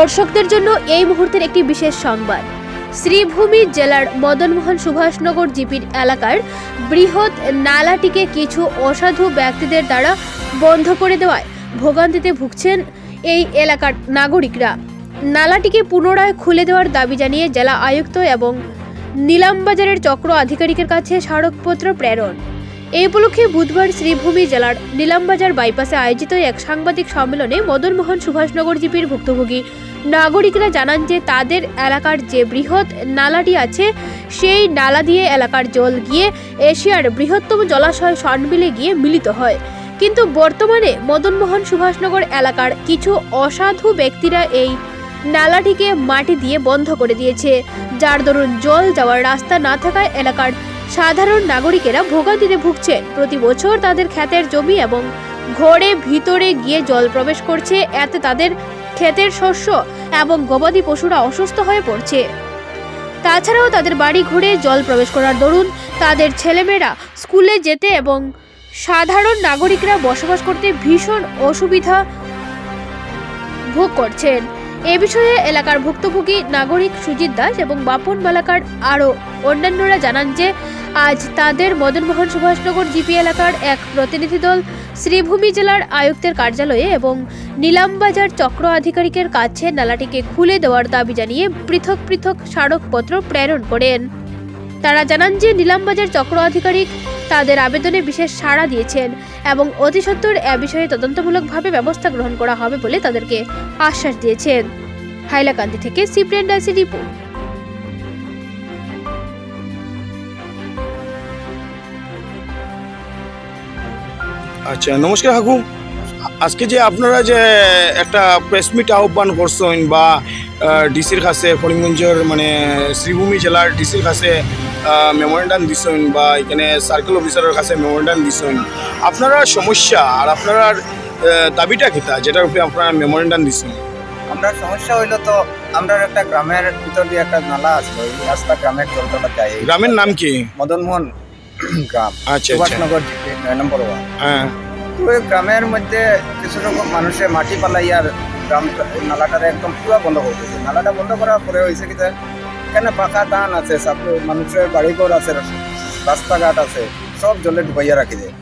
দর্শকদের জন্য এই মুহূর্তের একটি বিশেষ সংবাদ। শ্রীভূমি জেলার মদনমোহন সুভাষনগর জিপির এলাকার বৃহৎ নালাটিকে কিছু অসাধু ব্যক্তিদের দ্বারা বন্ধ করে দেওয়ায় ভোগান্তিতে ভুগছেন এই এলাকার নাগরিকরা। নালাটিকে পুনরায় খুলে দেওয়ার দাবি জানিয়ে জেলা আয়ুক্ত এবং নিলামবাজারের চক্র আধিকারিকের কাছে স্মারকপত্র প্রেরণ। এই উপলক্ষে বুধবার শ্রীভূমি জেলার নিলামবাজার বাইপাসে আয়োজিত এক সাংবাদিক সম্মেলনে মদনমোহন সুভাষনগর জিপির ভুক্তভোগী নাগরিকরা জানান যে তাদের এলাকার যে বৃহৎ নালাটি আছে, সেই নালা দিয়ে এলাকার জল গিয়ে এশিয়ার বৃহত্তম জলাশয় সনবিলে গিয়ে মিলিত হয়। কিন্তু বর্তমানে মদনমোহন সুভাষনগর এলাকার কিছু অসাধু ব্যক্তিরা এই নালাটিকে মাটি দিয়ে বন্ধ করে দিয়েছে। যার দরুন জল যাওয়ার রাস্তা না থাকায় এলাকার সাধারণ নাগরিকেরা ভোগান্তিতে ভুগছেন। প্রতি বছর তাদের ক্ষেতের জমি এবং ঘরে ভিতরে গিয়ে জল প্রবেশ করছে, এতে তাদের ক্ষেতের শস্য এবং গবাদি পশুরা অসুস্থ হয়ে পড়ছে। তাছাড়াও তাদের বাড়ি ঘুরে জল প্রবেশ করার দরুন তাদের ছেলেমেয়েরা স্কুলে যেতে এবং সাধারণ নাগরিকরা বসবাস করতে ভীষণ অসুবিধা ভোগ করছেন। এ বিষয়ে এলাকার ভুক্তভোগী নাগরিক সুজিত দাস এবং বাপন বালাকার আরও অন্যান্যরা জানান যে আজ তাদের মদনমোহন সুভাষনগর জিপি এলাকার এক প্রতিনিধি দল শ্রীভূমি জেলার আয়ুক্তের কার্যালয়ে এবং নিলামবাজার চক্র আধিকারিকের কাছে নালাটিকে খুলে দেওয়ার দাবি জানিয়ে পৃথক পৃথক স্মারকপত্র প্রেরণ করেন। তারা জানান যে নিলামবাজার চক্র আধিকারিক তাদের আবেদনে বিশেষ সাড়া দিয়েছেন এবং অতি সত্বর এ বিষয়ে তদন্তমূলকভাবে ব্যবস্থা গ্রহণ করা হবে বলে তাদেরকে আশ্বাস দিয়েছেন। হাইলাকান্দি থেকে সিপ্রেন ডাইসি রিপোর্ট। আচ্ছা নমস্কার হাকু। আজকে যে আপনারা যে একটা প্রেস মিট আহ্বান করছেন বা ডিসির কাছে করিমগঞ্জের মানে শ্রীভূমি জেলার ডিসির কাছে মেমোরেন্ডাম দিছেন বা এখানে সার্কেল অফিসারের কাছে মেমোরেন্ডাম দিছেন আপনারা সমস্যা আর আপনার দাবিটা কিতা? যেটার উপরে আপনারা মেমোরেন্ডাম দিছেন। আমরা সমস্যা হইল তো আমরা একটা গ্রামের ভিতর দিয়ে একটা নালা আছে ওই রাস্তা গ্রামের যায় গ্রামের নাম কি? মদনমোহন গ্রাম। আচ্ছা আচ্ছা। সুভাষনগর নয় নম্বর ওয়ার্ড। হ্যাঁ। তো ওই গ্রামের মধ্যে কিছু রকম মানুষে মাটি পালাইয়ার গ্রাম নালাটারে একদম পুরো বন্ধ করে দিয়েছে। নালাটা বন্ধ করার পরে হয়েছে কি এখানে পাকা ধান আছে মানুষের বাড়িঘর আছে রাস্তাঘাট আছে সব জলে ডুবাইয়া রাখি দেয়।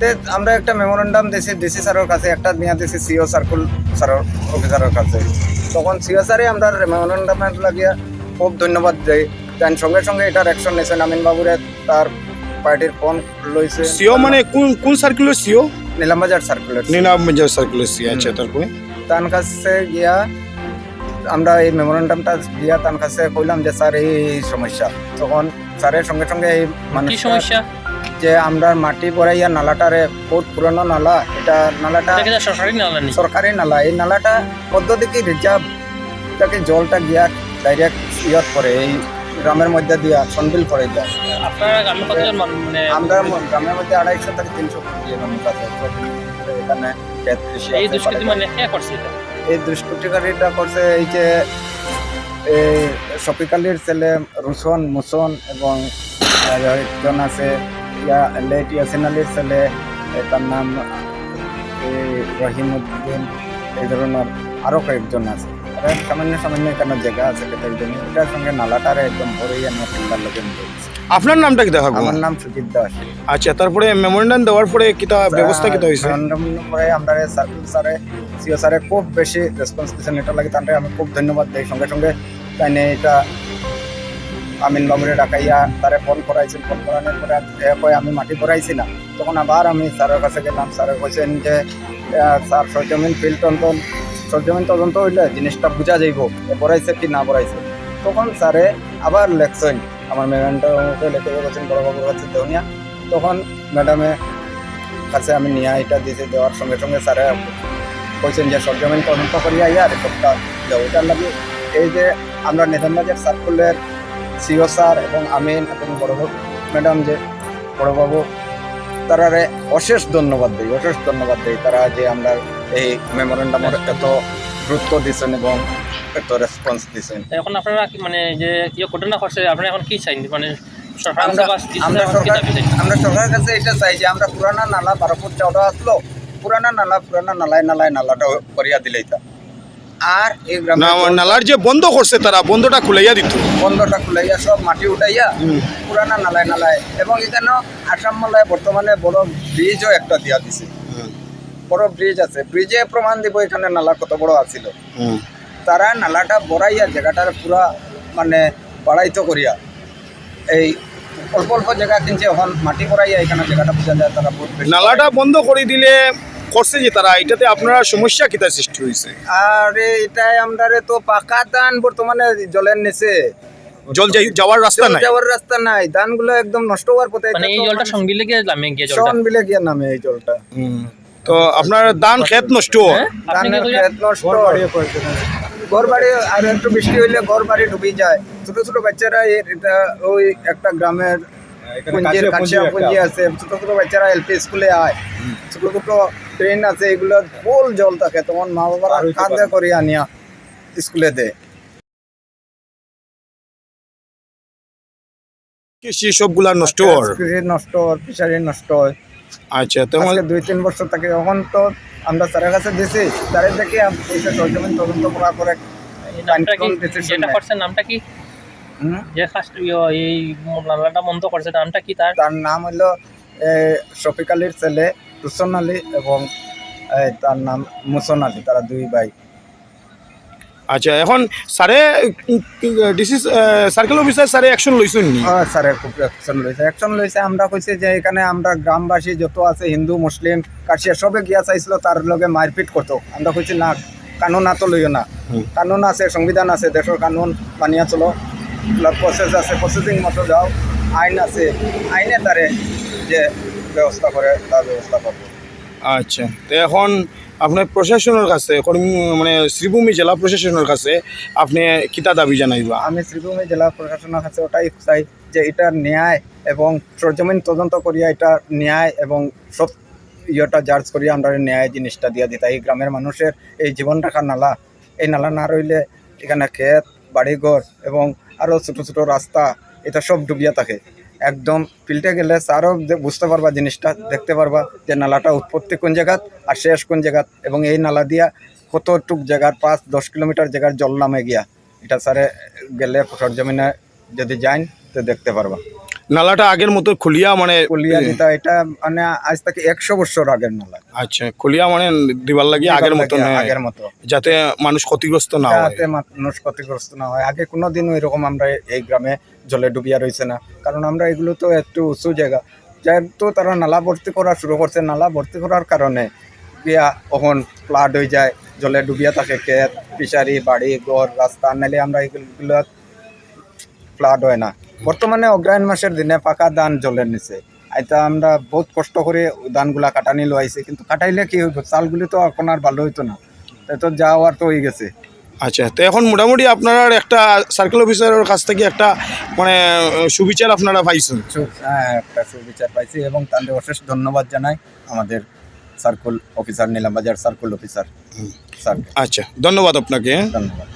তে আমরা একটা মেমোরেন্ডাম দিয়েছি ডিসি স্যারের কাছে একটা নিয়ে দিয়েছি সিও সার্কুল স্যারের অফিসারের কাছে। তখন সিও স্যারে আমরা মেমোরেন্ডামের লাগিয়ে খুব ধন্যবাদ দেয় দেন সঙ্গে সঙ্গে এটার অ্যাকশন নিয়েছেন আমিন বাবুরে তার পার্টির ফোন লইছে? সিও মানে কোন কোন circular CO? Nilambazar circular Nilam circular CO আচ্ছা তারপরে তার কাছে গিয়া আমরা এই মেমোরেন্ডামটা দিয়া তার কাছে কইলাম যে স্যার এই সমস্যা। তখন স্যারের সঙ্গে সঙ্গে এই কি সমস্যা? যে আমরা মাটি পড়াইয়া নালাটারে বহুত পুরনো নালা। এটা নালাটা সরকারি নালা সরকারি নালা। এই নালাটা পদ্ধতি কি? রিজার্ভ তাকে জলটা গিয়া ডাইরেক্ট ইয়ত করে এই গ্রামের মধ্যে দিয়া সনবিল করে যায় কতজন মান- আমরা গ্রামের মধ্যে আড়াইশো থেকে তিনশো এখানে এই মানে দুষ্কৃতিকারীটা করছে এই যে এই শফিক আলীর ছেলে রুশন মুসন এবং একজন আছে ইয়া লেট ইয়াসিন আলীর ছেলে তার নাম এই রহিমউদ্দিন এই ধরনের আরও কয়েকজন আছে। সামান্য সামান্য এখানে জায়গা আছে কেটের জন্য এটার সঙ্গে নালাটার একদম ভরে এনে ফিল্ডার লোকের আপনার নামটা কি হাকু আমার নাম সুজিত দাস। আচ্ছা তারপরে মেমোরেন্ডাম দেওয়ার পরে কিতা ব্যবস্থা কিতা হয়েছে? memorandum পরে আমরা সার্কুল স্যারে সিও স্যারে খুব বেশি রেসপন্স দিয়েছেন এটা লাগে তাদের আমি খুব ধন্যবাদ দিই। সঙ্গে সঙ্গে তাই এটা আমিন বাবুরে ডাকাইয়া তারে ফোন করাইছেন। ফোন করানোর পরে কয় আমি মাটি পড়াইছি না। তখন আবার আমি স্যারের কাছে গেলাম। স্যারে কইছেন যে স্যার সরজমিন ফিল্ড তদন্ত সরজমিন তদন্ত হইলে জিনিসটা বোঝা যাইব পড়াইছে কি না পড়াইছে। তখন স্যারে আবার লেখছেন, আমার ম্যাডামটা লেখে গেছেন বড়বাবুর কাছে দেওয়া তখন ম্যাডামে কাছে আমি নিয়ে এটা দিয়েছি, দেওয়ার সঙ্গে সঙ্গে স্যারে কইছেন যে সরজমিন তদন্ত করিয়া ইয়া রিপোর্টটা দেও। এটার লাগে এই যে আমরা নিজামবাজার সার্কুলের, সিও স্যার এবং আমিন এবং বড়বাবু ম্যাডাম যে বড়বাবু তারারে অশেষ ধন্যবাদ দিই, অশেষ ধন্যবাদ দিই। তারা যে আমরা এই মেমোরেন্ডামের এত গুরুত্ব দিচ্ছেন এবং এত রেসপন্স দিচ্ছেন এখন আপনারা কি মানে যে ইয়ে ঘটনা করছে আপনারা এখন কি চাইন? মানে সরকার আমরা এখন কি সরকারের কাছে এটা চাই যে আমরা পুরানা নালা বারো ফুট চওড়া আসলো পুরানা নালা পুরানা নালায় নালায় নালাটা করিয়া দিলেই তা। আর এই গ্রামে নালার যে বন্ধ করছে তারা বন্ধটা খুলাইয়া দিত। বন্ধটা খুলাইয়া সব মাটি উঠাইয়া পুরানা নালায় নালায়। এবং এখানেও আসাম মালায় বর্তমানে বড় ব্রিজও একটা দিয়া দিছে। বড় ব্রিজ আছে। ব্রিজে প্রমাণ দিব এখানে নালা কত বড় আছিল। তারা নালাটা বড়াইয়া জায়গাটার পুরা মানে বাড়াইতো করিয়া। এই অল্প অল্প জায়গা কিনছে এখন মাটি করাইয়া এখানে জায়গাটা বোঝা যায় তারা নালাটা বন্ধ করে দিলে করছে যে তারা এটাতে আপনারা সমস্যা কিতা সৃষ্টি হয়েছে আর এটাই আমরা তো পাকা দান বর্তমানে জলের নিচে। জল যাই- যাওয়ার রাস্তা জল নাই? যাওয়ার রাস্তা নাই। ধানগুলো একদম নষ্ট হওয়ার পথে মানে এই জলটা সঙ্গী লেগে নামে গিয়ে জলটা? শন বিলে গিয়ে নামে এই জলটা। হুম। তো আপনার ধান ক্ষেত নষ্ট? হ্যাঁ? আপনি ধানের কইলেন? নষ্ট। ঘর বাড়ি আর একটু বৃষ্টি হইলে ঘর বাড়ি ডুবে যায়। ছোট ছোট বাচ্চারা এটা ওই একটা গ্রামের পুঞ্জির কাছিয়া পুঞ্জি আছে। ছোট ছোট বাচ্চারা এলপি স্কুলে আয়। ছোট ছোট ট্রেন আছে এগুলো ফুল জল থাকে। তখন মা বাবারা কাঁদে করে আনিয়া স্কুলে দেয়। কৃষি সবগুলা নষ্ট? হওয়ার কৃষি নষ্ট হয় ফিশারি নষ্ট। হয় আচ্ছা তেমন আজকে দুই তিন বছর থেকে এখন তো আমরা স্যারের কাছে দিছি স্যারের দেখে সরজমিন তদন্ত করা করে এই নামটা কি? যে ফার্স্ট এই নালাটা বন্ধ করছে নামটা কি তার? তার নাম হলো শফিক আলীর ছেলে রুসন আলী এবং তার নাম মুসন আলী তারা দুই ভাই। আচ্ছা এখন স্যারে ডিসি সার্কেল অফিসার স্যারে অ্যাকশন লইছেন নি? আহ, স্যারের খুব অ্যাকশন লইছে। অ্যাকশন লইছে আমরা কইছি যে এখানে আমরা গ্রামবাসী যত আছে হিন্দু মুসলিম কাশিয়া সবে গিয়া চাইছিল তার লগে মারপিট করতো। আমরা কইছি না কানুন আতো লইও না। কানুন আছে সংবিধান আছে দেশের কানুন মানিয়া চলো। প্রসেস আছে প্রসেসিং মতো যাও। আইন আছে আইনে তারে যে ব্যবস্থা করে তার ব্যবস্থা করব। আচ্ছা তো এখন আপনার প্রশাসনের কাছে মানে শ্রীভূমি জেলা প্রশাসনের কাছে আপনি কিতা দাবি জানাইবা? আমি শ্রীভূমি জেলা প্রশাসনের কাছে ওটাই চাই যে এটা ন্যায় এবং সরজমিন তদন্ত করিয়া এটা ন্যায় এবং সব ইয়েটা জার্জ করিয়া আমরা ন্যায় জিনিসটা দিয়া দিতা এই গ্রামের মানুষের এই জীবন রাখার নালা, এই নালা না রইলে এখানে ক্ষেত, বাড়িঘর এবং আরও ছোটো ছোটো রাস্তা, এটা সব ডুবিয়া থাকে। একদম ফিল্টে গেলে আরও বুঝতে পারবা জিনিসটা, দেখতে পারবা যে নালাটা উৎপত্তি কোন জায়গাত আর শেষ কোন জায়গাত। এবং এই নালা দিয়া কতটুক জায়গার, পাঁচ, দশ কিলোমিটার জায়গার জল নামে গিয়া। এটা স্যারে গেলে সরজমিনে যদি যাইন, তো দেখতে পারবা। নালাটা আগের মতো খুলিয়া মানে কুলিয়া দিতা এটা মানে আজ থেকে একশো বছর আগের নালা। আচ্ছা খুলিয়া মানে দিবার লাগে আগের মতো নয় আগের মতো। যাতে মানুষ ক্ষতিগ্রস্ত না হয়। যাতে মানুষ ক্ষতিগ্রস্ত না হয়। আগে কোনোদিনও এরকম আমরা এই গ্রামে জলে ডুবিয়া রয়েছে না। কারণ আমরা এগুলো তো একটু উঁচু জায়গা। যেহেতু তারা নালা ভর্তি করা শুরু করছে নালা ভর্তি করার কারণে গিয়া ওখন ফ্লাড হয়ে যায় জলে ডুবিয়া থাকে ক্ষেত ফিশারি বাড়ি ঘর রাস্তা নাইলে আমরা এগুলো ফ্লাড হয় না। বর্তমানে অগ্রায়ণ মাসের দিনে পাকা ধান জলের নিচে। আইতা আমরা বহুত কষ্ট করে ধানগুলা কাটানি লোয়াইছি কিন্তু কাটাইলে কি হইব? চালগুলি তো এখন আর ভালো হইতো না। তাই তো যাওয়ার তো হয়ে গেছে। আচ্ছা তো এখন মোটামুটি আপনার একটা সার্কেল অফিসারের কাছ থেকে একটা মানে সুবিচার আপনারা পাইছেন? হ্যাঁ একটা সুবিচার পাইছি এবং তাদের অশেষ ধন্যবাদ জানাই আমাদের circle officer Nilambazar circle officer আচ্ছা ধন্যবাদ আপনাকে। ধন্যবাদ।